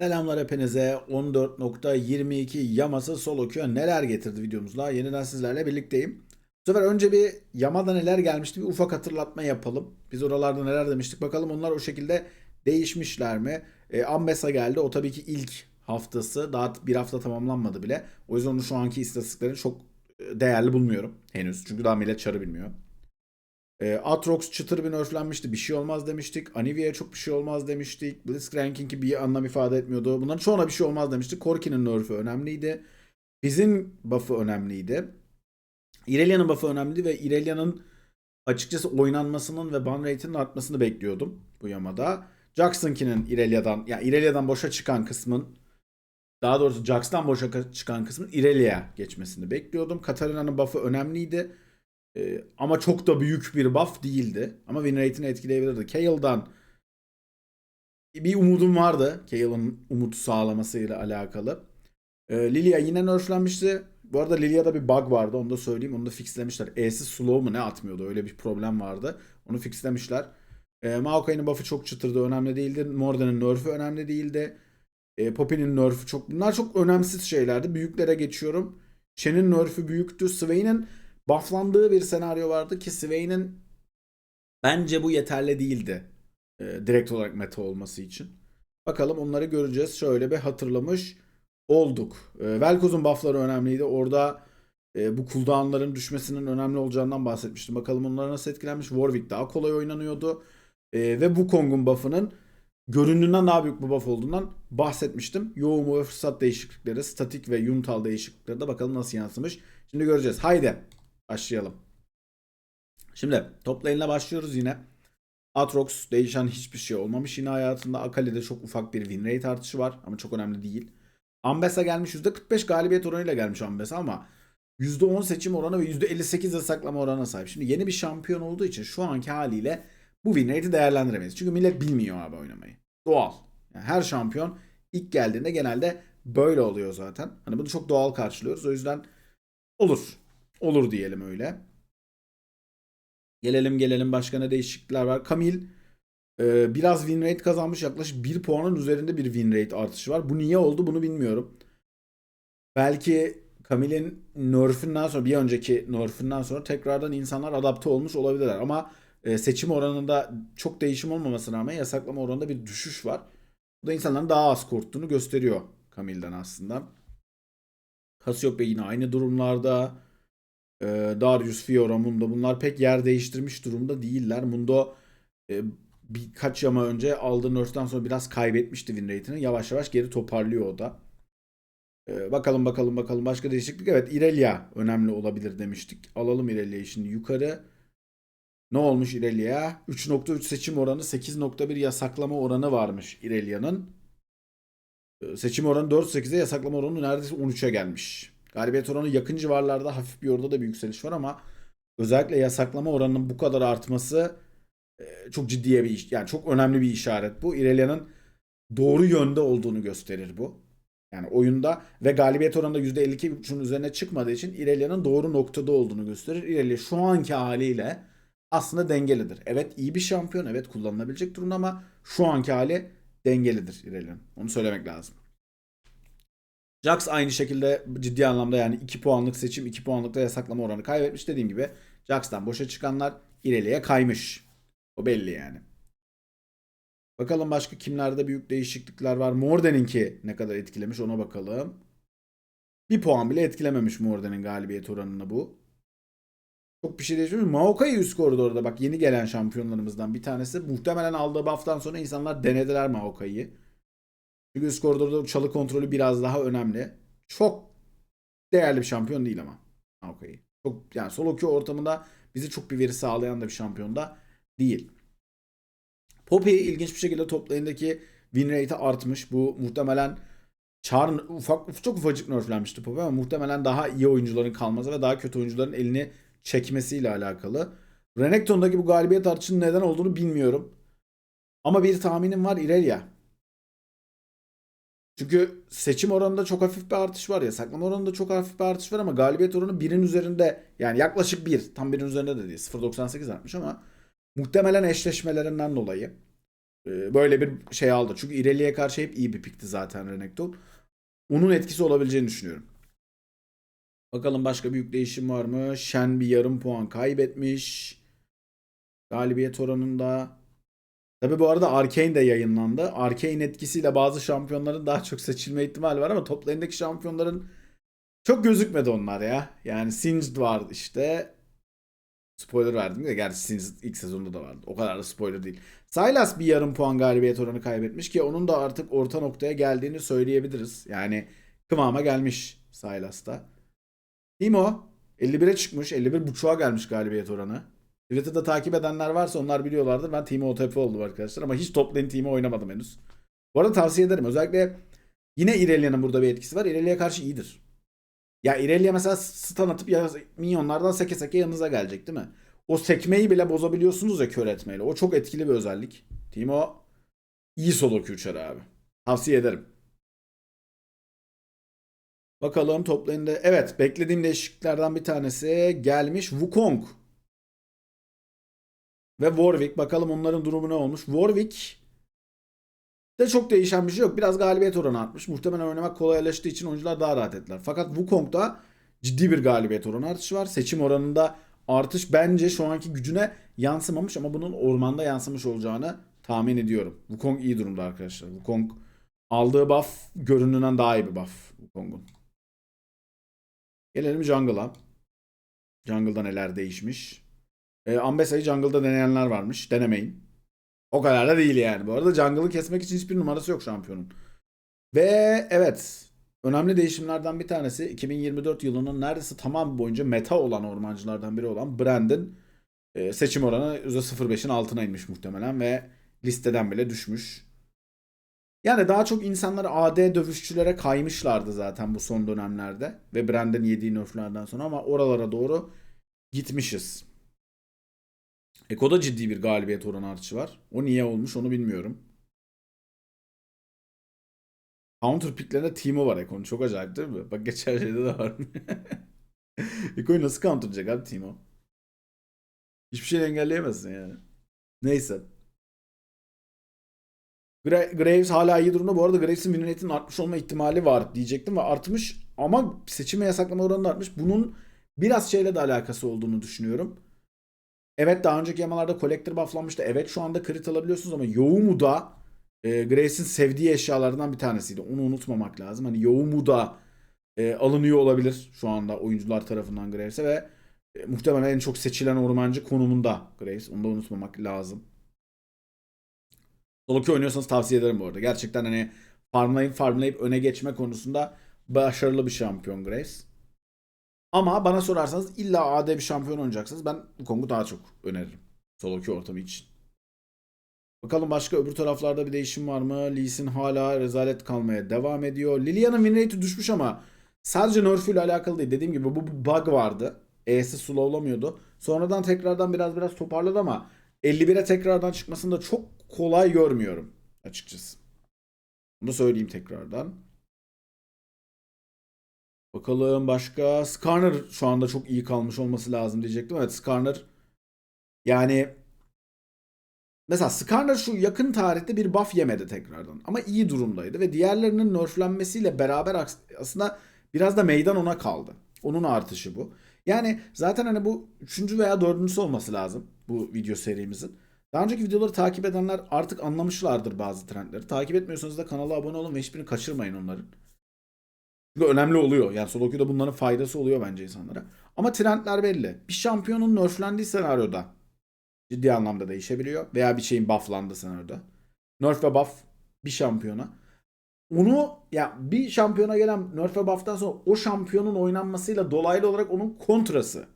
Selamlar hepinize. 14.22 Yaması solo queue neler getirdi videomuzla. Yeniden sizlerle birlikteyim. Bu sefer önce bir Yamada neler gelmişti bir ufak hatırlatma yapalım. Biz oralarda neler demiştik bakalım onlar o şekilde değişmişler mi? E, Ambessa geldi o tabii ki ilk haftası daha bir hafta tamamlanmadı bile. O yüzden onun şu anki istatistiklerini çok e, değerli bulmuyorum henüz. Çünkü daha millet çarı bilmiyor. E, Atrox çıtır bir nerflenmişti. Bir şey olmaz demiştik. Anivia'ya çok bir şey olmaz demiştik. Blitzcrank'inki bir anlam ifade etmiyordu. Bunların çoğuna bir şey olmaz demiştik. Corki'nin nerf'ü önemliydi. Bizim buff'ı önemliydi. Irelia'nın buff'ı önemliydi ve Irelia'nın açıkçası oynanmasının ve ban rate'inin artmasını bekliyordum bu yamada. Jackson'kinin Irelia'dan, yani Irelia'dan boşa çıkan kısmın daha doğrusu Jax'tan boşa çıkan kısmın Irelia'ya geçmesini bekliyordum. Katarina'nın buff'ı önemliydi. Ee, ama çok da büyük bir buff değildi. Ama win rate'ini etkileyebilirdi. Kale'dan bir umudum vardı. Kale'ın umut sağlamasıyla alakalı. Ee, Lilia yine nerflenmişti. Bu arada Lilia'da bir bug vardı. Onu da söyleyeyim. Onu da fixlemişler. E'si slow mu ne atmıyordu. Öyle bir problem vardı. Onu fixlemişler. Ee, Maokai'nin buff'ı çok çıtırdı. Önemli değildi. Morden'in nerf'ü önemli değildi. Ee, Poppy'nin nerf'ü çok... Bunlar çok önemsiz şeylerdi. Büyüklere geçiyorum. Shen'in nerf'ü büyüktü. Swain'in bufflandığı bir senaryo vardı ki Swain'in bence bu yeterli değildi. e, direkt olarak meta olması için. Bakalım onları göreceğiz. Şöyle bir hatırlamış olduk. E, Velkoz'un buffları önemliydi. Orada e, bu cooldown'ların düşmesinin önemli olacağından bahsetmiştim. Bakalım onlara nasıl etkilenmiş. Warwick daha kolay oynanıyordu. E, ve Wukong'un buff'ının göründüğünden daha büyük bir buff olduğundan bahsetmiştim. Yoğumu ve fırsat değişiklikleri, statik ve yuntal değişiklikleri de bakalım nasıl yansımış. Şimdi göreceğiz. Haydi başlayalım. Şimdi top lane'le başlıyoruz yine. Atrox değişen hiçbir şey olmamış yine hayatında. Akali'de çok ufak bir win rate artışı var ama çok önemli değil. Ambessa gelmiş %45 galibiyet oranıyla gelmiş Ambessa ama %10 seçim oranı ve %58 yasaklama oranına sahip. Şimdi yeni bir şampiyon olduğu için şu anki haliyle bu win rate'i değerlendiremeyiz. Çünkü millet bilmiyor abi oynamayı. Doğal. Yani her şampiyon ilk geldiğinde genelde böyle oluyor zaten. Hani bunu çok doğal karşılıyoruz. O yüzden olur. Olur diyelim öyle. Gelelim gelelim başka ne değişiklikler var. Kamil e, biraz win rate kazanmış. Yaklaşık 1 puanın üzerinde bir win rate artışı var. Bu niye oldu bunu bilmiyorum. Belki Kamil'in nerf'inden sonra bir önceki nerf'inden sonra tekrardan insanlar adapte olmuş olabilirler. Ama e, seçim oranında çok değişim olmamasına rağmen yasaklama oranında bir düşüş var. Bu da insanların daha az korktuğunu gösteriyor Kamil'den aslında. Cassiopeia yine aynı durumlarda. Ee, Darius, Fiora, Mundo bunlar pek yer değiştirmiş durumda değiller. Mundo e, birkaç yama önce aldığı nerf'ten sonra biraz kaybetmişti win rate'ini. Yavaş yavaş geri toparlıyor o da. Ee, bakalım bakalım bakalım başka değişiklik. Evet Irelia önemli olabilir demiştik. Alalım Irelia'yı şimdi yukarı. Ne olmuş Irelia? 3.3 seçim oranı 8.1 yasaklama oranı varmış Irelia'nın. Ee, Seçim oranı 4.8'e yasaklama oranı neredeyse 13'e gelmiş. Galibiyet oranı yakın civarlarda hafif bir orada da bir yükseliş var ama özellikle yasaklama oranının bu kadar artması e, çok ciddiye bir. Yani çok önemli bir işaret bu. Irelia'nın doğru yönde olduğunu gösterir bu. Yani oyunda ve galibiyet oranında %52.5'un üzerine çıkmadığı için Irelia'nın doğru noktada olduğunu gösterir. Irelia şu anki haliyle aslında dengelidir. Evet iyi bir şampiyon. Evet kullanılabilecek durumda ama şu anki hali dengelidir Irelia'nın. Onu söylemek lazım. Jax aynı şekilde ciddi anlamda yani 2 puanlık seçim 2 puanlık da yasaklama oranı kaybetmiş. Dediğim gibi Jax'tan boşa çıkanlar ileriye kaymış. O belli yani. Bakalım başka kimlerde büyük değişiklikler var. Morden'inki ne kadar etkilemiş ona bakalım. Bir puan bile etkilememiş Morden'in galibiyet oranını bu. Çok bir şey değişmemiş. Maokai üst koridorda bak yeni gelen şampiyonlarımızdan bir tanesi. Muhtemelen aldığı buff'tan sonra insanlar denediler Maokai'yi. Çünkü üst koridorda çalı kontrolü biraz daha önemli. Çok değerli bir şampiyon değil ama. Maokai. Çok yani solo queue ortamında bizi çok bir veri sağlayan da bir şampiyon da değil. Poppy ilginç bir şekilde top lane'deki win rate'i artmış. Bu muhtemelen Char ufak çok ufacık nerflenmişti Poppy ama muhtemelen daha iyi oyuncuların kalması ve daha kötü oyuncuların elini çekmesiyle alakalı. Renekton'daki bu galibiyet artışının neden olduğunu bilmiyorum. Ama bir tahminim var Irelia. Çünkü seçim oranında çok hafif bir artış var ya. Saklama oranında çok hafif bir artış var ama galibiyet oranı birin üzerinde. Yani yaklaşık bir. Tam birin üzerinde de değil. 0.98 artmış ama muhtemelen eşleşmelerinden dolayı. e, böyle bir şey aldı. Çünkü İrelia'ya karşı hep iyi bir pikti zaten Renekton. Onun etkisi olabileceğini düşünüyorum. Bakalım başka büyük değişim var mı? Shen bir yarım puan kaybetmiş. Galibiyet oranında. Tabi bu arada Arcane de yayınlandı. Arcane etkisiyle bazı şampiyonların daha çok seçilme ihtimali var ama top lane'deki şampiyonların çok gözükmedi onlar ya. Yani Singed var işte. Spoiler verdim de gerçi Singed ilk sezonda da vardı. O kadar da spoiler değil. Sylas bir yarım puan galibiyet oranı kaybetmiş ki onun da artık orta noktaya geldiğini söyleyebiliriz. Yani kıvama gelmiş Sylas'ta. Timo 51'e çıkmış. 51.5'a gelmiş galibiyet oranı. Twitter'da takip edenler varsa onlar biliyorlardır. Ben Timo OTP oldum arkadaşlar ama hiç top lane Timo oynamadım henüz. Bu arada tavsiye ederim. Özellikle yine Irelia'nın burada bir etkisi var. Irelia karşı iyidir. Ya Irelia mesela stun atıp ya minyonlardan seke seke yanınıza gelecek değil mi? O sekmeyi bile bozabiliyorsunuz ya kör etmeyle. O çok etkili bir özellik. Timo iyi solo Q abi. Tavsiye ederim. Bakalım top lane'de. Evet beklediğim değişikliklerden bir tanesi gelmiş. Wukong. Ve Warwick. Bakalım onların durumu ne olmuş. Warwick de çok değişen bir şey yok. Biraz galibiyet oranı artmış. Muhtemelen oynamak kolaylaştığı için oyuncular daha rahat ettiler. Fakat Wukong'da ciddi bir galibiyet oranı artışı var. Seçim oranında artış bence şu anki gücüne yansımamış ama bunun ormanda yansımış olacağını tahmin ediyorum. Wukong iyi durumda arkadaşlar. Wukong aldığı buff görününden daha iyi bir buff Wukong'un. Gelelim jungle'a. Jungle'da neler değişmiş. E, Ambessa'yı jungle'da deneyenler varmış. Denemeyin. O kadar da değil yani. Bu arada jungle'ı kesmek için hiçbir numarası yok şampiyonun. Ve evet önemli değişimlerden bir tanesi 2024 yılının neredeyse tamam boyunca meta olan ormancılardan biri olan Brandon e, seçim oranı %05'in altına inmiş muhtemelen ve listeden bile düşmüş. Yani daha çok insanlar AD dövüşçülere kaymışlardı zaten bu son dönemlerde ve Brandon yediği nerflerden sonra ama oralara doğru gitmişiz. Eko'da ciddi bir galibiyet oranı artışı var. O niye olmuş onu bilmiyorum. Counter picklerinde Timo var Eko'nun. Çok acayip değil mi? Bak geçen şeyde de var. Eko'yu nasıl counterlayacak abi Timo? Hiçbir şey engelleyemezsin yani. Neyse. Gra- Graves hala iyi durumda. Bu arada Graves'in win rate'inin artmış olma ihtimali var diyecektim ve artmış ama seçime yasaklama oranı da artmış. Bunun biraz şeyle de alakası olduğunu düşünüyorum. Evet daha önceki yamalarda Collector bufflanmıştı. Evet şu anda crit alabiliyorsunuz ama Yoğumu da e, Grace'in sevdiği eşyalardan bir tanesiydi. Onu unutmamak lazım. Hani Yoğumu da e, alınıyor olabilir şu anda oyuncular tarafından Graves'e ve e, muhtemelen en çok seçilen ormancı konumunda Graves. Onu da unutmamak lazım. Solo oynuyorsanız tavsiye ederim bu arada. Gerçekten hani farmlayıp farmlayıp öne geçme konusunda başarılı bir şampiyon Graves. Ama bana sorarsanız illa AD bir şampiyon oynayacaksınız. Ben bu konuyu daha çok öneririm. Solo queue ortamı için. Bakalım başka öbür taraflarda bir değişim var mı? Lee Sin hala rezalet kalmaya devam ediyor. Lilian'ın win rate'i düşmüş ama sadece nerf ile alakalı değil. Dediğim gibi bu bir bug vardı. E'si slowlamıyordu. Sonradan tekrardan biraz biraz toparladı ama 51'e tekrardan çıkmasını da çok kolay görmüyorum açıkçası. Bunu söyleyeyim tekrardan. Bakalım başka. Skarner şu anda çok iyi kalmış olması lazım diyecektim. Evet Skarner yani mesela Skarner şu yakın tarihte bir buff yemedi tekrardan. Ama iyi durumdaydı ve diğerlerinin nerflenmesiyle beraber aslında biraz da meydan ona kaldı. Onun artışı bu. Yani zaten hani bu üçüncü veya dördüncüsü olması lazım bu video serimizin. Daha önceki videoları takip edenler artık anlamışlardır bazı trendleri. Takip etmiyorsanız da kanala abone olun ve hiçbirini kaçırmayın onların. Çünkü önemli oluyor. Yani queue'da bunların faydası oluyor bence insanlara. Ama trendler belli. Bir şampiyonun nerflendiği senaryoda ciddi anlamda değişebiliyor. Veya bir şeyin bufflandığı senaryoda. Nerf ve buff bir şampiyona. Onu ya bir şampiyona gelen nerf ve buff'tan sonra o şampiyonun oynanmasıyla dolaylı olarak onun kontrası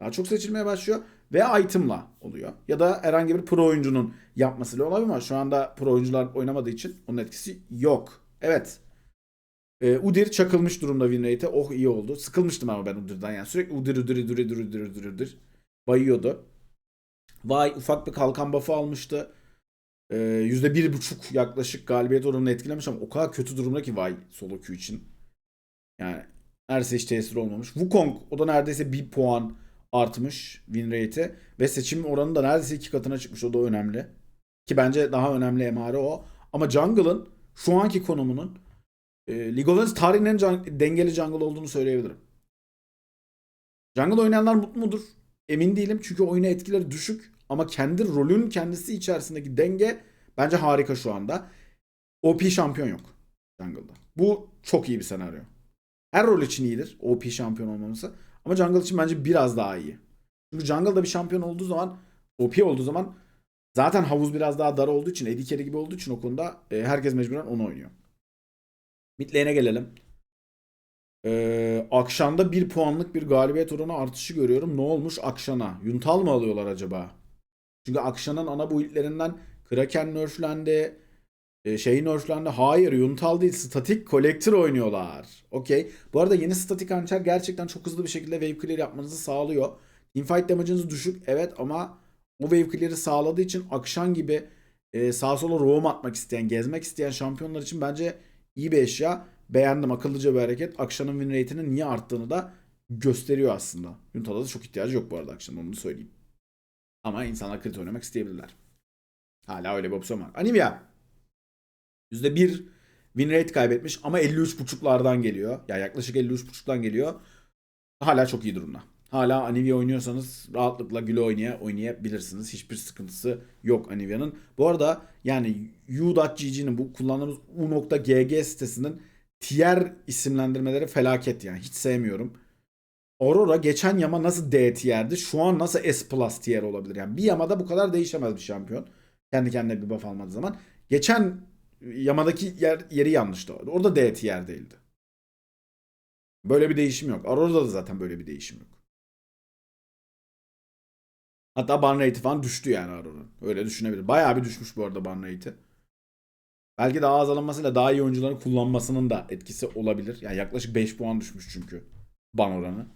daha çok seçilmeye başlıyor ve item'la oluyor. Ya da herhangi bir pro oyuncunun yapmasıyla olabilir ama şu anda pro oyuncular oynamadığı için onun etkisi yok. Evet. Ee, Udir çakılmış durumda win rate'e. Oh iyi oldu. Sıkılmıştım ama ben Udir'den yani. Sürekli Udir Udir Udir Udir Udir Udir Udir bayıyordu. Vay ufak bir kalkan buff'ı almıştı. Ee, %1.5 yaklaşık galibiyet oranını etkilemiş ama o kadar kötü durumda ki Vay solo Q için. Yani neredeyse hiç tesir olmamış. Wukong o da neredeyse 1 puan artmış win rate'i ve seçim oranı da neredeyse iki katına çıkmış. O da önemli. Ki bence daha önemli emare o. Ama jungle'ın şu anki konumunun e, League of Legends tarihinin en dengeli jungle olduğunu söyleyebilirim. Jungle oynayanlar mutlu mudur? Emin değilim çünkü oyuna etkileri düşük ama kendi rolün kendisi içerisindeki denge bence harika şu anda. OP şampiyon yok jungle'da. Bu çok iyi bir senaryo. Her rol için iyidir OP şampiyon olmaması ama jungle için bence biraz daha iyi. Çünkü jungle'da bir şampiyon olduğu zaman OP olduğu zaman zaten havuz biraz daha dar olduğu için carry gibi olduğu için o konuda e, herkes mecburen onu oynuyor. Mid lane'e gelelim. Ee, Akşan'da bir puanlık bir galibiyet oranı artışı görüyorum. Ne olmuş Akşan'a? Yuntal mı alıyorlar acaba? Çünkü Akşan'ın ana build'lerinden Kraken nerflendi. E, şey nerflendi. Hayır Yuntal değil. Statik Collector oynuyorlar. Okey. Bu arada yeni statik hançer gerçekten çok hızlı bir şekilde wave clear yapmanızı sağlıyor. Teamfight damage'ınız düşük. Evet ama o wave clear'ı sağladığı için Akşan gibi e, sağa sola roam atmak isteyen, gezmek isteyen şampiyonlar için bence iyi bir eşya. Beğendim. Akıllıca bir hareket. Akşan'ın win rate'inin niye arttığını da gösteriyor aslında. Yuntal'a da çok ihtiyacı yok bu arada Akşan'ın onu söyleyeyim. Ama insanlar crit oynamak isteyebilirler. Hala öyle bir opsiyon var. Anivia. %1 win rate kaybetmiş ama 53.5'lardan geliyor. Ya yaklaşık 53.5'dan geliyor. Hala çok iyi durumda. Hala Anivia oynuyorsanız rahatlıkla güle oynaya oynayabilirsiniz. Hiçbir sıkıntısı yok Anivia'nın. Bu arada yani U.GG'nin bu kullandığımız U.GG sitesinin tier isimlendirmeleri felaket yani. Hiç sevmiyorum. Aurora geçen yama nasıl D tier'di? Şu an nasıl S plus tier olabilir? Yani bir yamada bu kadar değişemez bir şampiyon. Kendi kendine bir buff almadığı zaman. Geçen yamadaki yer, yeri yanlıştı. Orada D tier değildi. Böyle bir değişim yok. Aurora'da da zaten böyle bir değişim yok. Hatta ban rate'i falan düştü yani Aurora'nın. Öyle düşünebilir. Bayağı bir düşmüş bu arada ban rate'i. Belki daha az alınmasıyla daha iyi oyuncuların kullanmasının da etkisi olabilir. Yani yaklaşık 5 puan düşmüş çünkü ban oranı.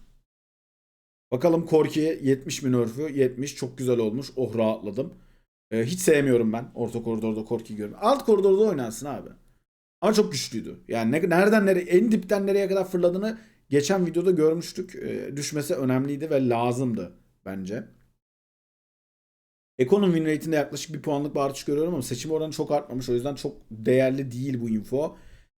Bakalım Korki 70 bin örfü 70 çok güzel olmuş. Oh rahatladım. Ee, hiç sevmiyorum ben orta koridorda Korki görüyorum. Alt koridorda oynansın abi. Ama çok güçlüydü. Yani ne, nereden nereye en dipten nereye kadar fırladığını geçen videoda görmüştük. Ee, düşmesi önemliydi ve lazımdı bence. Eko'nun win rate'inde yaklaşık bir puanlık bir artış görüyorum ama seçim oranı çok artmamış. O yüzden çok değerli değil bu info.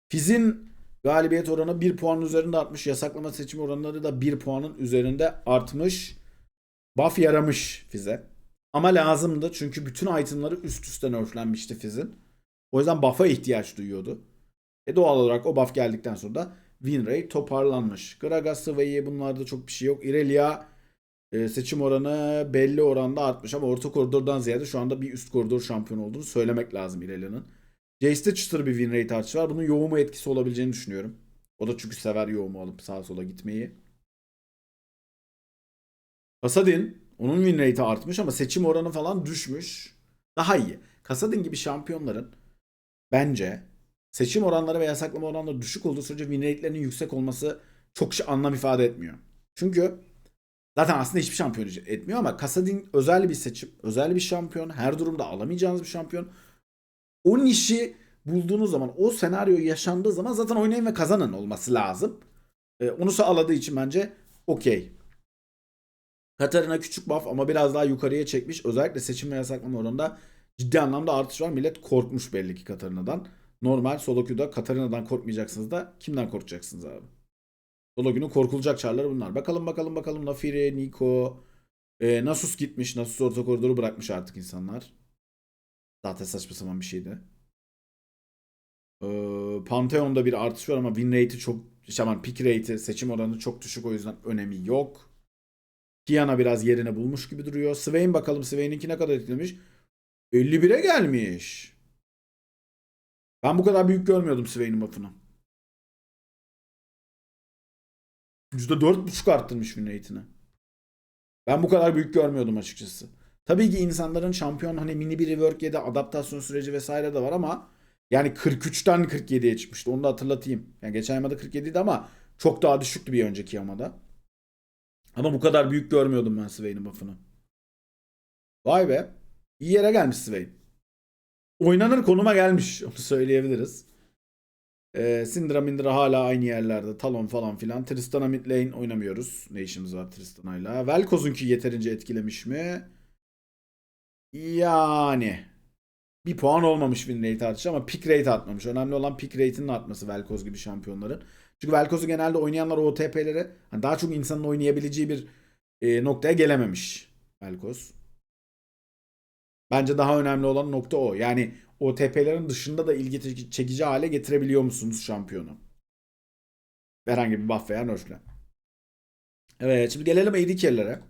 Fizz'in galibiyet oranı 1 puanın üzerinde artmış. Yasaklama seçim oranları da 1 puanın üzerinde artmış. Buff yaramış Fizz'e. Ama lazımdı çünkü bütün itemları üst üste nerflenmişti Fizz'in. O yüzden buff'a ihtiyaç duyuyordu. E doğal olarak o buff geldikten sonra da win rate toparlanmış. Gragas, Sway'e bunlarda çok bir şey yok. Irelia e, seçim oranı belli oranda artmış ama orta koridordan ziyade şu anda bir üst koridor şampiyon olduğunu söylemek lazım Irelia'nın. Jace'de çıtır bir win rate artışı var. Bunun yoğumu etkisi olabileceğini düşünüyorum. O da çünkü sever yoğumu alıp sağa sola gitmeyi. Kasadin onun win rate'i artmış ama seçim oranı falan düşmüş. Daha iyi. Kasadin gibi şampiyonların bence seçim oranları ve yasaklama oranları düşük olduğu sürece win rate'lerinin yüksek olması çok şey anlam ifade etmiyor. Çünkü zaten aslında hiçbir şampiyon etmiyor ama Kasadin özel bir seçim, özel bir şampiyon, her durumda alamayacağınız bir şampiyon. O nişi bulduğunuz zaman, o senaryo yaşandığı zaman zaten oynayın ve kazanın olması lazım. Ee, onu sağladığı için bence okey. Katarina küçük buff ama biraz daha yukarıya çekmiş. Özellikle seçim ve yasaklama oranında ciddi anlamda artış var. Millet korkmuş belli ki Katarina'dan. Normal solo queue'da Katarina'dan korkmayacaksınız da kimden korkacaksınız abi? Solo günün korkulacak çarları bunlar. Bakalım bakalım bakalım Nafire, Nico, e, Nasus gitmiş. Nasus orta koridoru bırakmış artık insanlar. Zaten saçma sapan bir şeydi. E, Pantheon'da bir artış var ama win rate'i çok aman pick rate'i seçim oranı çok düşük o yüzden önemi yok. Kiana biraz yerini bulmuş gibi duruyor. Swain bakalım Swain'inki ne kadar etkilemiş. 51'e gelmiş. Ben bu kadar büyük görmüyordum Swain'in buff'ını. %4.5 arttırmış win rate'ini. Ben bu kadar büyük görmüyordum açıkçası. Tabii ki insanların şampiyon hani mini bir rework ya da adaptasyon süreci vesaire de var ama yani 43'ten 47'ye çıkmıştı. Onu da hatırlatayım. Yani geçen yamada 47 idi ama çok daha düşüktü bir önceki yamada. Ama bu kadar büyük görmüyordum ben Swain'in buff'ını. Vay be. İyi yere gelmiş Swain. Oynanır konuma gelmiş. Onu söyleyebiliriz. Ee, Syndra Mindra hala aynı yerlerde. Talon falan filan. Tristana mid oynamıyoruz. Ne işimiz var Tristana'yla. Velkoz'unki yeterince etkilemiş mi? Yani. Bir puan olmamış win rate artışı ama pick rate artmamış. Önemli olan pick rate'inin artması Velkoz gibi şampiyonların. Çünkü Velkoz'u genelde oynayanlar OTP'leri hani daha çok insanın oynayabileceği bir e, noktaya gelememiş Velkoz. Bence daha önemli olan nokta o. Yani OTP'lerin dışında da ilgi çekici- hale getirebiliyor musunuz şampiyonu? Herhangi bir buff veya nerfle. Evet şimdi gelelim AD carry'lere.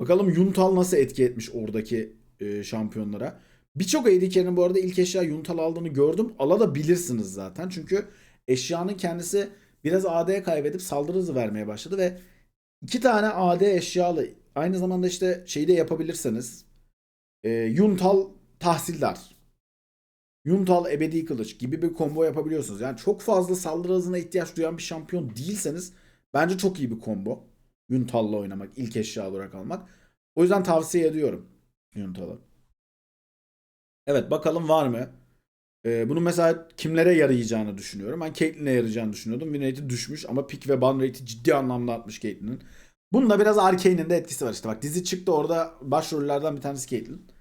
Bakalım Yuntal nasıl etki etmiş oradaki e, şampiyonlara. Birçok AD carry'nin bu arada ilk eşya Yuntal aldığını gördüm. Ala da bilirsiniz zaten. Çünkü eşyanın kendisi biraz AD kaybedip saldırı hızı vermeye başladı ve iki tane AD eşyalı aynı zamanda işte şeyi de yapabilirseniz e, Yuntal tahsildar Yuntal ebedi kılıç gibi bir combo yapabiliyorsunuz. Yani çok fazla saldırı hızına ihtiyaç duyan bir şampiyon değilseniz bence çok iyi bir combo. Yuntal'la oynamak, ilk eşya olarak almak. O yüzden tavsiye ediyorum Yuntal'ı. Evet bakalım var mı? Ee, bunun mesela kimlere yarayacağını düşünüyorum. Ben Caitlyn'e yarayacağını düşünüyordum. Win rate'i düşmüş ama pick ve ban rate'i ciddi anlamda artmış Caitlyn'in. Bunda biraz Arkane'in de etkisi var işte. Bak dizi çıktı orada başrollerden bir tanesi Caitlyn.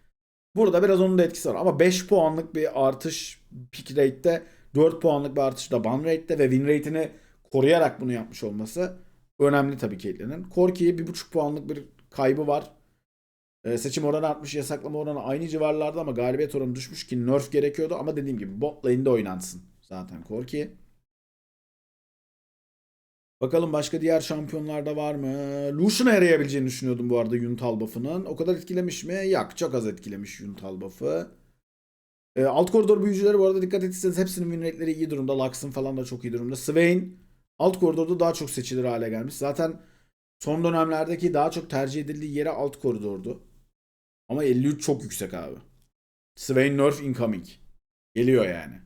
Burada biraz onun da etkisi var. Ama 5 puanlık bir artış pick rate'de 4 puanlık bir artış da ban rate'de ve win rate'ini koruyarak bunu yapmış olması önemli tabii Caitlyn'in. Corki'ye 1.5 puanlık bir kaybı var. Ee, seçim oranı artmış, yasaklama oranı aynı civarlarda ama galibiyet oranı düşmüş ki nerf gerekiyordu ama dediğim gibi bot lane'de oynansın zaten Corki. Bakalım başka diğer şampiyonlarda var mı? Lucian'a yarayabileceğini düşünüyordum bu arada Yuntal buff'ının. O kadar etkilemiş mi? Yak çok az etkilemiş Yuntal buff'ı. Ee, alt koridor büyücüleri bu arada dikkat ettiyseniz hepsinin win rate'leri iyi durumda. Lux'ın falan da çok iyi durumda. Swain alt koridorda daha çok seçilir hale gelmiş. Zaten son dönemlerdeki daha çok tercih edildiği yere alt koridordu. Ama 53 çok yüksek abi. Swain Nerf incoming. Geliyor yani.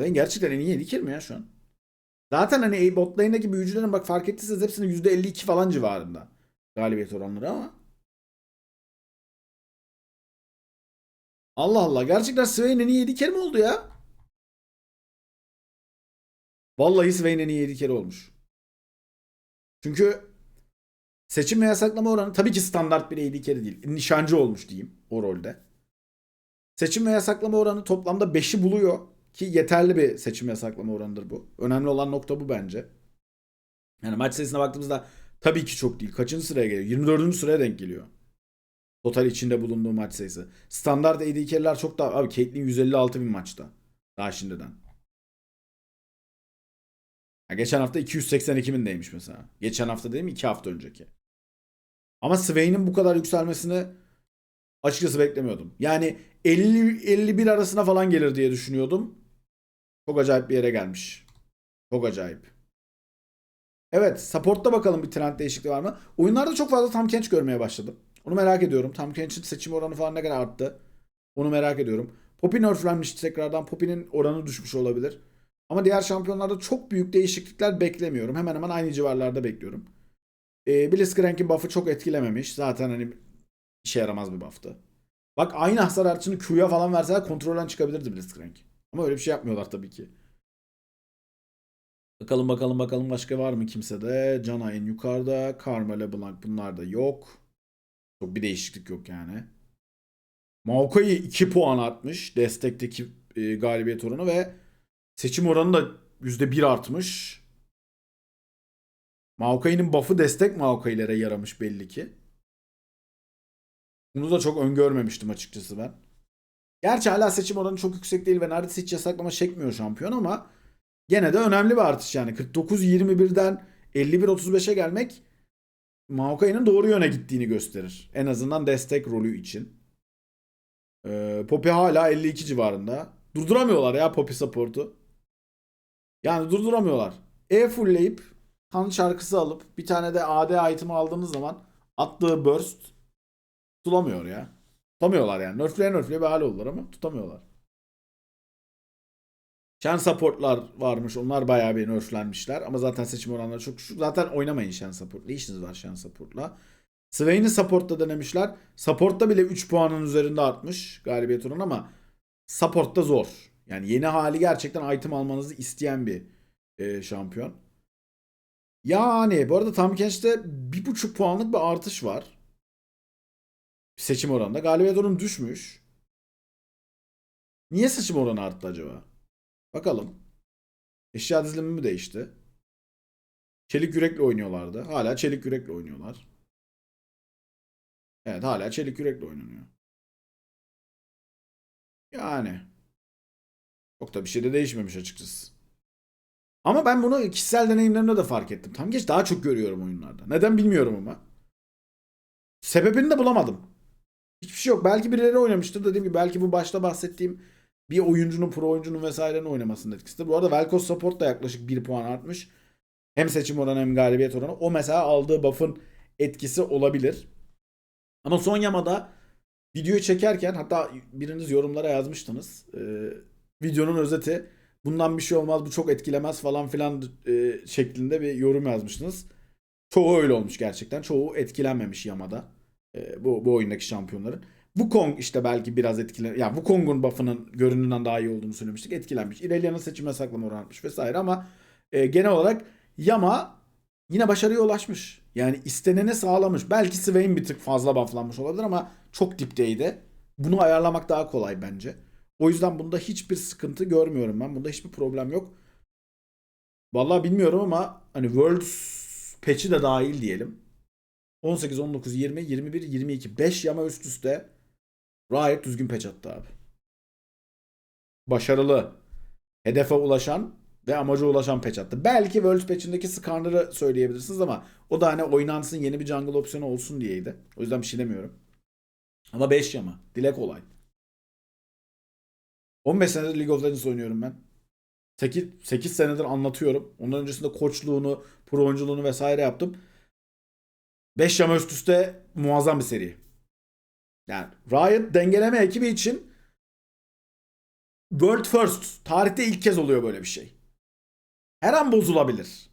Swain gerçekten en iyi elikir mi ya şu an? Zaten hani bot lane'deki büyücülerin bak fark ettiyseniz hepsinin %52 falan civarında. Galibiyet oranları ama. Allah Allah. Gerçekten Swain en iyi elikir mi oldu ya? Vallahi Swain en iyi elikir olmuş. Çünkü Seçim ve yasaklama oranı tabii ki standart bir carry değil. Nişancı olmuş diyeyim o rolde. Seçim ve yasaklama oranı toplamda 5'i buluyor. Ki yeterli bir seçim yasaklama oranıdır bu. Önemli olan nokta bu bence. Yani maç sayısına baktığımızda tabii ki çok değil. Kaçıncı sıraya geliyor? 24. sıraya denk geliyor. Total içinde bulunduğu maç sayısı. Standart AD çok daha... Abi Caitlyn 156 bin maçta. Daha şimdiden. Ya geçen hafta 282 bindeymiş mesela. Geçen hafta değil mi? 2 hafta önceki. Ama Swain'in bu kadar yükselmesini açıkçası beklemiyordum. Yani 50-51 arasına falan gelir diye düşünüyordum. Çok acayip bir yere gelmiş. Çok acayip. Evet, support'ta bakalım bir trend değişikliği var mı? Oyunlarda çok fazla Tam Kench görmeye başladım. Onu merak ediyorum. Tam Kench'in seçim oranı falan ne kadar arttı? Onu merak ediyorum. Poppy nerflenmiş tekrardan. Poppy'nin oranı düşmüş olabilir. Ama diğer şampiyonlarda çok büyük değişiklikler beklemiyorum. Hemen hemen aynı civarlarda bekliyorum. E, Blitzcrank'in buff'ı çok etkilememiş. Zaten hani işe yaramaz bir buff'tı. Bak aynı hasar artışını Q'ya falan verseler kontrolden çıkabilirdi Blitzcrank. Ama öyle bir şey yapmıyorlar tabii ki. Bakalım bakalım bakalım başka var mı kimsede? Cana en yukarıda. Karma LeBlanc bunlar da yok. Çok bir değişiklik yok yani. Maokai 2 puan artmış. Destekteki e, galibiyet oranı ve seçim oranı da %1 artmış. Maokai'nin buff'ı destek Maokai'lere yaramış belli ki. Bunu da çok öngörmemiştim açıkçası ben. Gerçi hala seçim oranı çok yüksek değil ve neredeyse hiç yasaklama çekmiyor şampiyon ama gene de önemli bir artış yani. 49-21'den 51-35'e gelmek Maokai'nin doğru yöne gittiğini gösterir. En azından destek rolü için. Ee, Poppy hala 52 civarında. Durduramıyorlar ya Poppy support'u. Yani durduramıyorlar. E fullleyip kan şarkısı alıp bir tane de AD item aldığınız zaman attığı burst tutulamıyor ya. Tutamıyorlar yani. Nerfleye nerfleye bir hal oldular ama tutamıyorlar. Shen supportlar varmış. Onlar bayağı bir nerflenmişler. Ama zaten seçim oranları çok düşük. Zaten oynamayın Shen support. Ne işiniz var Shen supportla? Swain'i support'ta denemişler. Support'ta bile 3 puanın üzerinde artmış galibiyet oranı ama support'ta zor. Yani yeni hali gerçekten item almanızı isteyen bir e, şampiyon. Yani bu arada Tam Kench'te 1.5 puanlık bir artış var. Seçim oranında. Galibiyet oranı düşmüş. Niye seçim oranı arttı acaba? Bakalım. Eşya dizilimi mi değişti? Çelik yürekle oynuyorlardı. Hala çelik yürekle oynuyorlar. Evet hala çelik yürekle oynanıyor. Yani. Çok da bir şey de değişmemiş açıkçası. Ama ben bunu kişisel deneyimlerimde de fark ettim. Tam geç daha çok görüyorum oyunlarda. Neden bilmiyorum ama. Sebebini de bulamadım. Hiçbir şey yok. Belki birileri oynamıştır. Dediğim gibi belki bu başta bahsettiğim bir oyuncunun, pro oyuncunun vesairenin oynamasının etkisidir. Bu arada Velkos Support da yaklaşık 1 puan artmış. Hem seçim oranı hem galibiyet oranı. O mesela aldığı buff'ın etkisi olabilir. Ama son yamada videoyu çekerken hatta biriniz yorumlara yazmıştınız. Ee, videonun özeti bundan bir şey olmaz bu çok etkilemez falan filan e, şeklinde bir yorum yazmıştınız. Çoğu öyle olmuş gerçekten. Çoğu etkilenmemiş Yamada. E, bu, bu oyundaki şampiyonların. Wukong işte belki biraz etkilen... Yani Wukong'un buff'ının görünümünden daha iyi olduğunu söylemiştik. Etkilenmiş. Irelia'nın seçime saklama oranı artmış vesaire ama e, genel olarak Yama yine başarıya ulaşmış. Yani isteneni sağlamış. Belki Swain bir tık fazla bufflanmış olabilir ama çok dipteydi. Bunu ayarlamak daha kolay bence. O yüzden bunda hiçbir sıkıntı görmüyorum ben. Bunda hiçbir problem yok. Vallahi bilmiyorum ama hani Worlds patch'i de dahil diyelim. 18, 19, 20, 21, 22. 5 yama üst üste gayet düzgün patch attı abi. Başarılı. Hedefe ulaşan ve amaca ulaşan patch attı. Belki Worlds patch'indeki Skarner'ı söyleyebilirsiniz ama o da hani oynansın yeni bir jungle opsiyonu olsun diyeydi. O yüzden bir şey demiyorum. Ama 5 yama. Dile kolay. 15 senedir League of Legends oynuyorum ben. 8, 8 senedir anlatıyorum. Ondan öncesinde koçluğunu, pro oyunculuğunu vesaire yaptım. 5 yama üst üste muazzam bir seri. Yani Riot dengeleme ekibi için World First. Tarihte ilk kez oluyor böyle bir şey. Her an bozulabilir.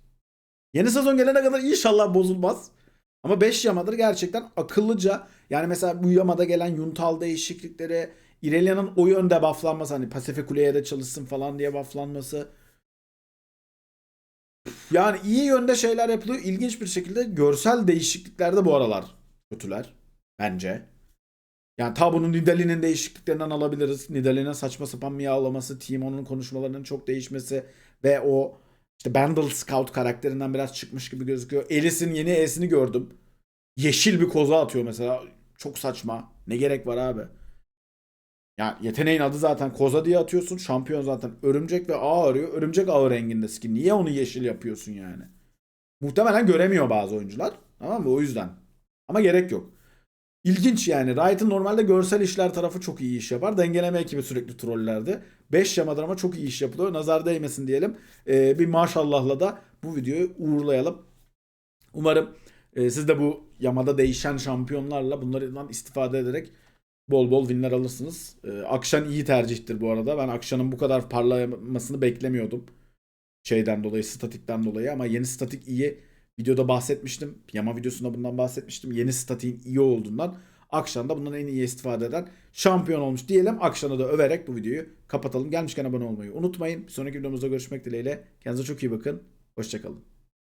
Yeni sezon gelene kadar inşallah bozulmaz. Ama 5 yamadır gerçekten akıllıca. Yani mesela bu yamada gelen Yuntal değişiklikleri, Irelia'nın o yönde bufflanması hani Pasife Kule'ye de çalışsın falan diye bufflanması. Yani iyi yönde şeyler yapılıyor. İlginç bir şekilde görsel değişikliklerde bu aralar kötüler. Bence. Yani Tabu'nun Nidalee'nin değişikliklerinden alabiliriz. Nidalee'nin saçma sapan miyavlaması, Timon'un konuşmalarının çok değişmesi ve o işte Bandle Scout karakterinden biraz çıkmış gibi gözüküyor. Elis'in yeni E'sini gördüm. Yeşil bir koza atıyor mesela. Çok saçma. Ne gerek var abi? Yani yeteneğin adı zaten koza diye atıyorsun. Şampiyon zaten örümcek ve ağ arıyor. Örümcek ağı renginde skin. Niye onu yeşil yapıyorsun yani? Muhtemelen göremiyor bazı oyuncular. Tamam mı? O yüzden. Ama gerek yok. İlginç yani. Riot'ın normalde görsel işler tarafı çok iyi iş yapar. Dengeleme ekibi sürekli trollerdi. 5 yamadır ama çok iyi iş yapılıyor. Nazar değmesin diyelim. Ee, bir maşallahla da bu videoyu uğurlayalım. Umarım e, siz de bu yamada değişen şampiyonlarla bunlardan istifade ederek bol bol winler alırsınız. Ee, Akşan iyi tercihtir bu arada. Ben Akşan'ın bu kadar parlamasını beklemiyordum. Şeyden dolayı, statikten dolayı ama yeni statik iyi. Videoda bahsetmiştim. Yama videosunda bundan bahsetmiştim. Yeni statiğin iyi olduğundan Akşan da bundan en iyi istifade eden şampiyon olmuş diyelim. Akşan'ı da överek bu videoyu kapatalım. Gelmişken abone olmayı unutmayın. Bir sonraki videomuzda görüşmek dileğiyle. Kendinize çok iyi bakın. Hoşçakalın.